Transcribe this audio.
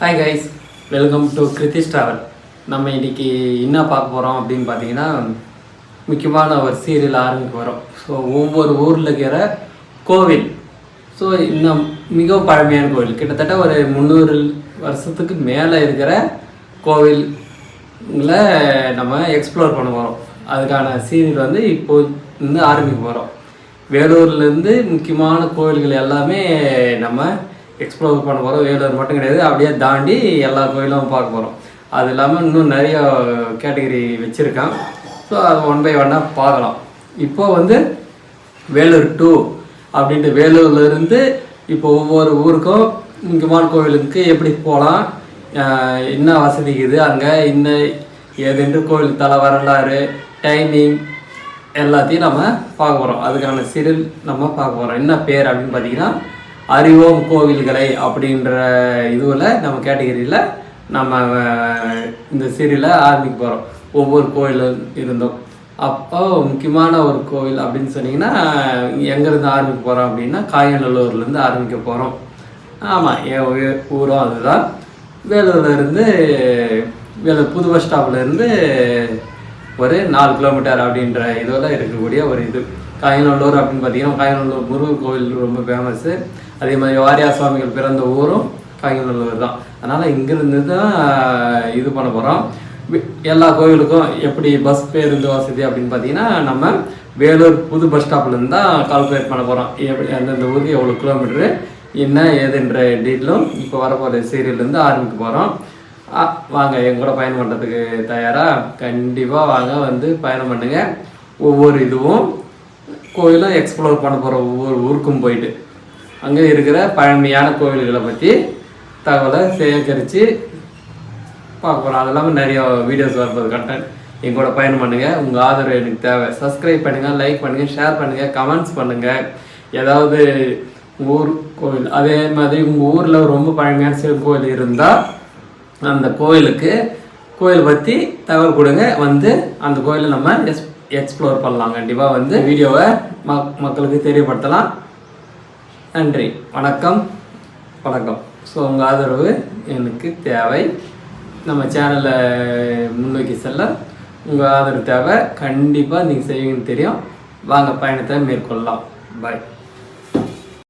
Hi guys welcome to Krithish travel நம்ம இன்றைக்கி என்ன பார்க்க போகிறோம் அப்படின்னு பார்த்தீங்கன்னா முக்கியமான ஒரு சீரியல் ஆரம்பிக்க வரோம் ஸோ ஒவ்வொரு ஊரில் இருக்கிற கோவில். ஸோ இன்னும் மிகவும் பழமையான கோவில். கிட்டத்தட்ட ஒரு முந்நூறு வருஷத்துக்கு மேலே இருக்கிற கோவில்ல நம்ம எக்ஸ்ப்ளோர் பண்ண போகிறோம் அதுக்கான சீரியல் வந்து இப்போ இருந்து ஆரம்பிக்க போகிறோம் வேலூர்லேருந்து முக்கியமான கோவில்கள் எல்லாமே நம்ம எக்ஸ்ப்ளோர் பண்ண போகிறோம் வேலூர் மட்டும் கிடையாது. அப்படியே தாண்டி எல்லா கோயிலும் பார்க்க போகிறோம் அது இல்லாமல் இன்னும் நிறைய கேட்டகரி வச்சுருக்கான். ஸோ அது ஒன் பை ஒன்னாக பார்க்கலாம். இப்போ வந்து வேலூர் டூ அப்படின்ட்டு வேலூர்லேருந்து இப்போ ஒவ்வொரு ஊருக்கும் முக்கியமான கோவிலுக்கு எப்படி போகலாம்? என்ன வசதி இருக்குது? அங்கே என்ன ஏதென்று கோவில் தலை வரலாறு டைமிங் எல்லாத்தையும் நம்ம பார்க்க போகிறோம் அதுக்கான சிறில் நம்ம பார்க்க போகிறோம் என்ன பேர் அப்படின்னு பார்த்தீங்கன்னா அறிவோம் கோவில்களை அப்படின்ற இதுவில் நம்ம கேட்டகரியில் நம்ம இந்த சீரியலை ஆரம்பிக்க போகிறோம் ஒவ்வொரு கோயிலும் இருந்தோம். அப்போ முக்கியமான ஒரு கோவில் அப்படின்னு சொன்னீங்கன்னா எங்கேருந்து ஆரம்பிக்க போகிறோம் அப்படின்னா காயநல்லூர்லேருந்து ஆரம்பிக்க போகிறோம் ஆமாம் என் ஊரும் அதுதான். வேலூர்லேருந்து வேலூர் புது பஸ் ஸ்டாப்லேருந்து ஒரு நாலு கிலோமீட்டர் அப்படின்ற இதில் இருக்கக்கூடிய ஒரு இது. காயநல்லூர் அப்படின்னு பார்த்தீங்கன்னா காயநல்லூர் முருகன் கோவில் ரொம்ப ஃபேமஸ்ஸு அதே மாதிரி வாரியா சுவாமிகள் பிறந்த ஊரும் காங்கிநல்லூர் தான். அதனால் இங்கிருந்து தான் இது பண்ண போகிறோம் எல்லா கோயிலுக்கும் எப்படி பஸ் பேருந்து வசதி அப்படின்னு பார்த்தீங்கன்னா நம்ம வேலூர் புது பஸ் ஸ்டாப்லேருந்து தான் கால்குலேட் பண்ண போகிறோம் எப்படி அந்தந்த ஊருக்கு எவ்வளோ கிலோமீட்டரு என்ன ஏதுன்ற டீட்டெயிலும் இப்போ வரப்போகிற சீரியல்லேருந்து ஆரம்பிக்க போகிறோம் வாங்க என் கூட பயணம் பண்ணுறதுக்கு தயாராக கண்டிப்பாக வாங்க வந்து பயணம் பண்ணுங்கள் ஒவ்வொரு இதுவும் கோயிலும் எக்ஸ்ப்ளோர் பண்ண போகிற ஒவ்வொரு ஊருக்கும் போயிட்டு. அங்கே இருக்கிற பழமையான கோவில்களை பற்றி தகவலை சேகரித்து பார்க்க போகிறோம் அது இல்லாமல் நிறைய வீடியோஸ் வரப்போகுது கண்டென்ட் என் கூட பயணம் பண்ணுங்கள் உங்கள் ஆதரவு எனக்கு தேவை. சப்ஸ்கிரைப் பண்ணுங்கள் லைக் பண்ணுங்கள் ஷேர் பண்ணுங்கள் கமெண்ட்ஸ் பண்ணுங்கள் ஏதாவது ஊர் கோவில் அதே மாதிரி உங்கள் ஊரில் ரொம்ப பழமையான சிவன் கோவில் இருந்தால் அந்த கோயிலுக்கு கோயில் பற்றி தகவல் கொடுங்க. வந்து அந்த கோயிலை நம்ம எக்ஸ் எக்ஸ்ப்ளோர் பண்ணலாம். கண்டிப்பாக வந்து வீடியோவை மக் மக்களுக்கு தெரியப்படுத்தலாம். நன்றி. வணக்கம். வணக்கம். ஸோ உங்கள் ஆதரவு எனக்கு தேவை. நம்ம சேனலை முன்னோக்கி செல்ல உங்கள் ஆதரவு தேவை. கண்டிப்பாக நீங்கள் செய்வீங்கன்னு தெரியும். வாங்க பயணத்தை மேற்கொள்ளலாம். பாய்